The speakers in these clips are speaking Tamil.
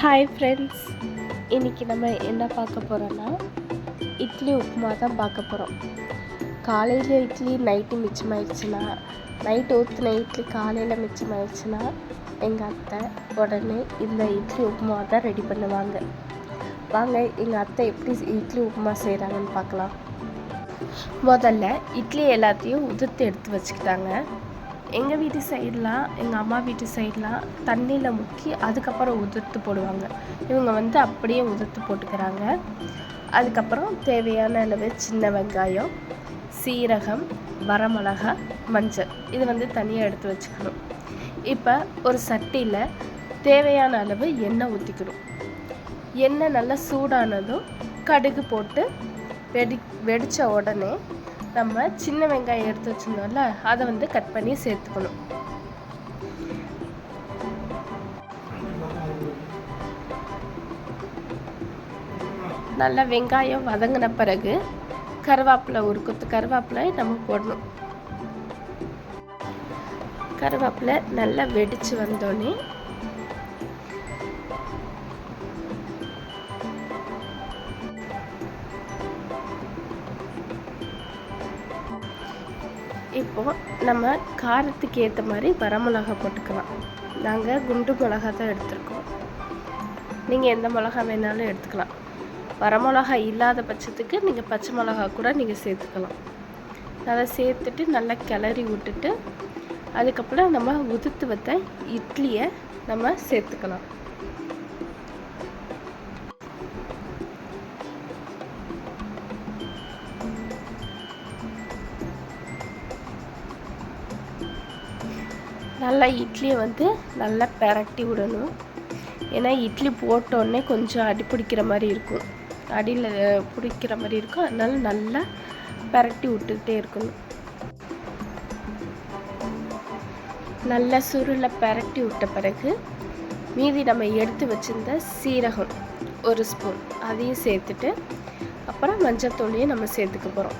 ஹாய் ஃப்ரெண்ட்ஸ் இன்றைக்கி நம்ம என்ன பார்க்க போகிறோன்னா இட்லி உப்புமா தான் பார்க்க போகிறோம் காலையில் இட்லி நைட்டு மிச்சமாயிடுச்சுன்னா நைட்டு ஊற்றின இட்லி காலையில் மிச்சமாயிடுச்சுன்னா எங்கள் அத்தை உடனே இந்த இட்லி உப்புமா தான் ரெடி பண்ணுவாங்க. வாங்க எங்கள் அத்தை எப்படி இட்லி உப்புமா செய்கிறாங்கன்னு பார்க்கலாம். முதல்ல இட்லி எல்லாத்தையும் உதிர்த்து எடுத்து வச்சுக்கிட்டாங்க. எங்கள் வீட்டு சைடெலாம் எங்கள் அம்மா வீட்டு சைடெலாம் தண்ணியில் முக்கி அதுக்கப்புறம் உதிர்த்து போடுவாங்க. இவங்க வந்து அப்படியே உதிர்த்து போட்டுக்கிறாங்க. அதுக்கப்புறம் தேவையான அளவு சின்ன வெங்காயம் சீரகம் வரமிளகா மஞ்சள். இது வந்து தனியாக எடுத்து வச்சுக்கணும். இப்போ ஒரு சட்டியில் தேவையான அளவு எண்ணெய் ஊற்றிக்கணும் எண்ணெய் நல்லா சூடானதும் கடுகு போட்டு வெடி வெடித்த உடனே நம்ம சின்ன வெங்காயம் எடுத்து வச்சுருந்தோம்ல அதை வந்து கட் பண்ணி சேர்த்துக்கணும். நல்லா வெங்காயம் வதங்கின பிறகு கருவேப்பிலை ஒரு கொத்து கருவேப்பிலை நம்ம போடணும். கருவேப்பிலை நல்லா வெடித்து வந்தோடனே இப்போது நம்ம காரத்துக்கு ஏற்ற மாதிரி வரமிளகா போட்டுக்கலாம். நாங்கள் குண்டு மிளகா தான் எடுத்துருக்கோம். நீங்கள் எந்த மிளகா வேணாலும் எடுத்துக்கலாம். வரமிளகா இல்லாத பட்சத்துக்கு நீங்கள் பச்சை மிளகா கூட நீங்கள் சேர்த்துக்கலாம். அதை சேர்த்துட்டு நல்லா கிளறி விட்டுட்டு அதுக்கப்புறம் நம்ம உதுத்து வைத்த இட்லியை நம்ம சேர்த்துக்கலாம். நல்லா இட்லியை வந்து நல்லா பெரட்டி விடணும். ஏன்னா இட்லி போட்டோடனே கொஞ்சம் அடி பிடிக்கிற மாதிரி இருக்கும். அடியில் பிடிக்கிற மாதிரி இருக்கும். அதனால் நல்லா பெரட்டி விட்டுக்கிட்டே இருக்கணும். நல்லா சுருளை பெரட்டி விட்ட பிறகு மீதி நம்ம எடுத்து வச்சுருந்த சீரகம் ஒரு ஸ்பூன் அதையும் சேர்த்துட்டு அப்புறம் மஞ்சள் தூளையும் நம்ம சேர்த்துக்க போகிறோம்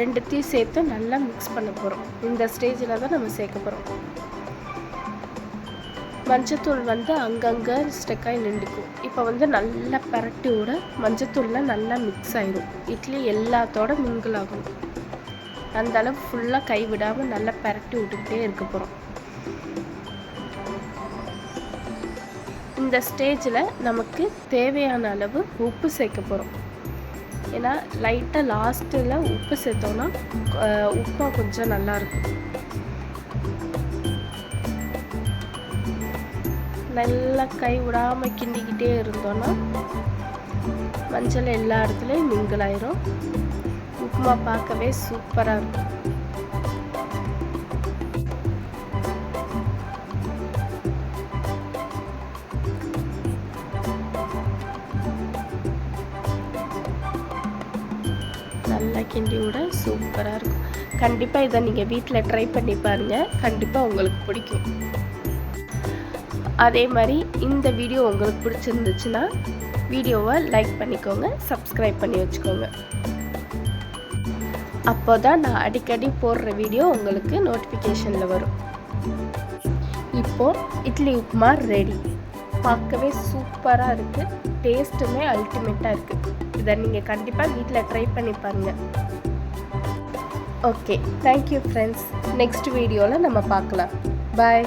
ரெண்டுத்தையும் சேர்த்து நல்லா மிக்ஸ் பண்ண போகிறோம் இந்த ஸ்டேஜில் தான் நம்ம சேர்க்க போகிறோம் மஞ்சத்தூள் வந்து அங்கங்கே ஸ்டெக்காகி நின்றுக்கும். இப்போ வந்து நல்லா பரட்டி விட மஞ்சத்தூள்லாம் நல்லா மிக்ஸ் ஆகிடும் இட்லி எல்லாத்தோட மிங்கிள் ஆகும். அந்த அளவு ஃபுல்லாக கை விடாமல் நல்லா பரட்டி விட்டுக்கிட்டே இருக்க போகிறோம் இந்த ஸ்டேஜில் நமக்கு தேவையான அளவு உப்பு சேர்க்க போகிறோம் ஏன்னா லைட்டாக லாஸ்ட்டில் உப்பு சேர்த்தோன்னா உப்புமா கொஞ்சம் நல்லாயிருக்கும். நல்லா கை விடாமல் கிண்டிக்கிட்டே இருந்தோன்னா மஞ்சள் எல்லா இடத்துலையும் மிங்கிள் ஆயிரும். உப்புமா பார்க்கவே சூப்பராக இருக்கும். நல்லா கிண்டி விட சூப்பராக இருக்கும். கண்டிப்பாக இதை நீங்கள் வீட்டில் ட்ரை பண்ணி பாருங்கள் கண்டிப்பாக உங்களுக்கு பிடிக்கும். அதே மாதிரி இந்த வீடியோ உங்களுக்கு பிடிச்சிருந்துச்சுன்னா வீடியோவை லைக் பண்ணிக்கோங்க சப்ஸ்கிரைப் பண்ணி வச்சுக்கோங்க. அப்போ தான் நான் அடிக்கடி போடுற வீடியோ உங்களுக்கு நோட்டிஃபிகேஷனில் வரும். இப்போது இட்லி உப்புமா ரெடி பார்க்கவே சூப்பராக இருக்குது டேஸ்ட்டுமே அல்டிமேட்டாக இருக்குது இதை நீங்கள் கண்டிப்பாக வீட்டில் ட்ரை பண்ணி பாருங்கள் ஓகே தேங்க்யூ ஃப்ரெண்ட்ஸ் நெக்ஸ்ட் வீடியோவில் நம்ம பார்க்கலாம். பாய்